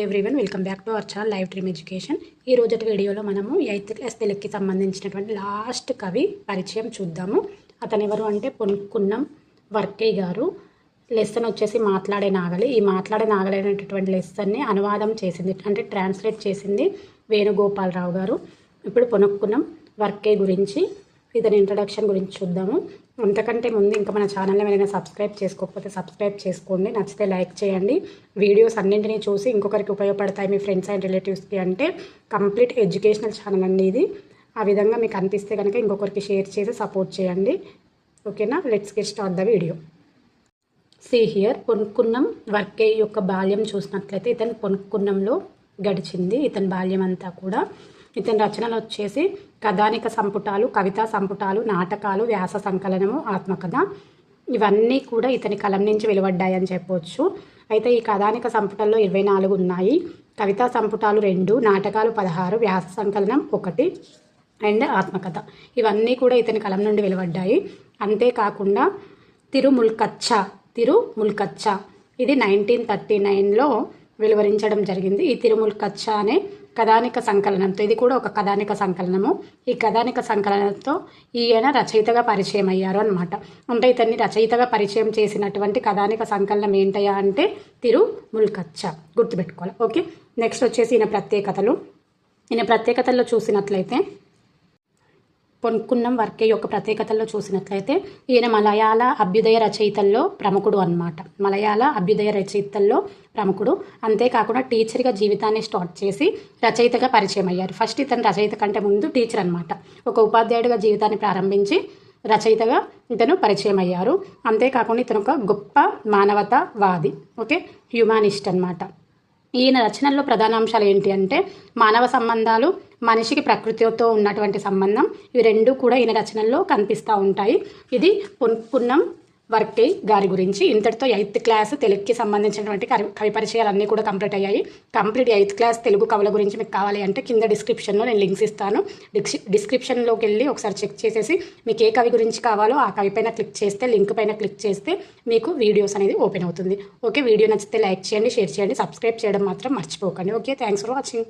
Everyone welcome back to our channel live dream education ఈ రోజటి వీడియోలో మనము ఎయిత్ క్లాస్ తెలుగుకి సంబంధించినటువంటి లాస్ట్ కవి పరిచయం చూద్దాము. అతను ఎవరు అంటే పొనుక్కున్నం వర్కే గారు. లెసన్ వచ్చేసి మాట్లాడే నాగలి. ఈ మాట్లాడే నాగలి అనేటటువంటి లెసన్ని అనువాదం చేసింది అంటే ట్రాన్స్లేట్ చేసింది వేణుగోపాలరావు గారు. ఇప్పుడు పొనుక్కున్నం వర్కే గురించి ఇతని ఇంట్రడక్షన్ గురించి చూద్దాము. అంతకంటే ముందు ఇంకా మన ఛానల్ని ఏమైనా సబ్స్క్రైబ్ చేసుకోకపోతే సబ్స్క్రైబ్ చేసుకోండి. నచ్చితే లైక్ చేయండి. వీడియోస్ అన్నింటినీ చూసి ఇంకొకరికి ఉపయోగపడతాయి మీ ఫ్రెండ్స్ అండ్ రిలేటివ్స్కి అంటే కంప్లీట్ ఎడ్యుకేషనల్ ఛానల్ అండి ఇది. ఆ విధంగా మీకు అనిపిస్తే కనుక ఇంకొకరికి షేర్ చేసి సపోర్ట్ చేయండి. ఓకేనా let's get start the video see here పొనుక్కున్నం వర్కే యొక్క బాల్యం చూసినట్లయితే ఇతను పొనుక్కున్నంలో గడిచింది. ఇతని బాల్యం అంతా కూడా ఇతని రచనలు వచ్చేసి కథానిక సంపుటాలు కవితా సంపుటాలు నాటకాలు వ్యాస సంకలనము ఆత్మకథ. ఇవన్నీ కూడా ఇతని కలం నుంచి వెలువడ్డాయని చెప్పవచ్చు అయితే ఈ కథానిక సంపుటల్లో ఇరవై నాలుగు ఉన్నాయి. కవితా సంపుటాలు రెండు నాటకాలు పదహారు వ్యాస సంకలనం ఒకటి అండ్ ఆత్మకథ. ఇవన్నీ కూడా ఇతని కలం నుండి వెలువడ్డాయి. అంతేకాకుండా తిరుముల్కచ్చ తిరుముల్కచ్చ. ఇది నైన్టీన్ థర్టీ నైన్లో వెలువరించడం జరిగింది. ఈ తిరుముల్కచ్చ అనే కథానిక సంకలనంతో ఇది కూడా ఒక కథానిక సంకలనము. ఈ కథానిక సంకలనంతో ఈయన రచయితగా పరిచయం అయ్యారు అనమాట అంటే ఇతన్ని రచయితగా పరిచయం చేసినటువంటి కథానిక సంకలనం ఏంటయ్యా అంటే తిరు ముల్కచ్చ. గుర్తుపెట్టుకోవాలి. ఓకే? నెక్స్ట్ వచ్చేసి ఈయన ప్రత్యేకతలు. ఈయన ప్రత్యేకతల్లో చూసినట్లయితే పొన్కున్నం వర్కే యొక్క ప్రత్యేకతల్లో చూసినట్లయితే ఈయన మలయాళ అభ్యుదయ రచయితల్లో ప్రముఖుడు అనమాట మలయాళ అభ్యుదయ రచయితల్లో ప్రముఖుడు. అంతేకాకుండా టీచర్గా జీవితాన్ని స్టార్ట్ చేసి రచయితగా పరిచయం అయ్యారు ఫస్ట్ ఇతను రచయిత కంటే ముందు టీచర్ అనమాట ఒక ఉపాధ్యాయుడిగా జీవితాన్ని ప్రారంభించి రచయితగా ఇతను పరిచయం అయ్యారు అంతేకాకుండా ఇతను ఒక గొప్ప మానవతావాది ఓకే హ్యూమానిస్ట్ అనమాట ఈయన రచనల్లో ప్రధాన అంశాలు ఏంటి అంటే మానవ సంబంధాలు మనిషికి ప్రకృతితో ఉన్నటువంటి సంబంధం. ఇవి రెండు కూడా ఈయన రచనల్లో కనిపిస్తూ ఉంటాయి. ఇది పున్నం వర్కే గారి గురించి. ఇంతటితో ఎయిత్ క్లాస్ తెలుగుకి సంబంధించినటువంటి కవి కవి పరిచయాలు అన్నీ కూడా కంప్లీట్ అయ్యాయి. కంప్లీట్ ఎయిత్ క్లాస్ తెలుగు కవుల గురించి మీకు కావాలి అంటే కింద డిస్క్రిప్షన్లో నేను లింక్స్ ఇస్తాను. డిస్క్రిప్షన్లోకి వెళ్ళి ఒకసారి చెక్ చేసేసి మీకు ఏ కవి గురించి కావాలో ఆ కవి పైన క్లిక్ చేస్తే లింక్ పైన క్లిక్ చేస్తే మీకు వీడియోస్ అనేది ఓపెన్ అవుతుంది. ఓకే వీడియో నచ్చితే లైక్ చేయండి షేర్ చేయండి సబ్స్క్రైబ్ చేయడం మాత్రం మర్చిపోకండి. Okay thanks for watching.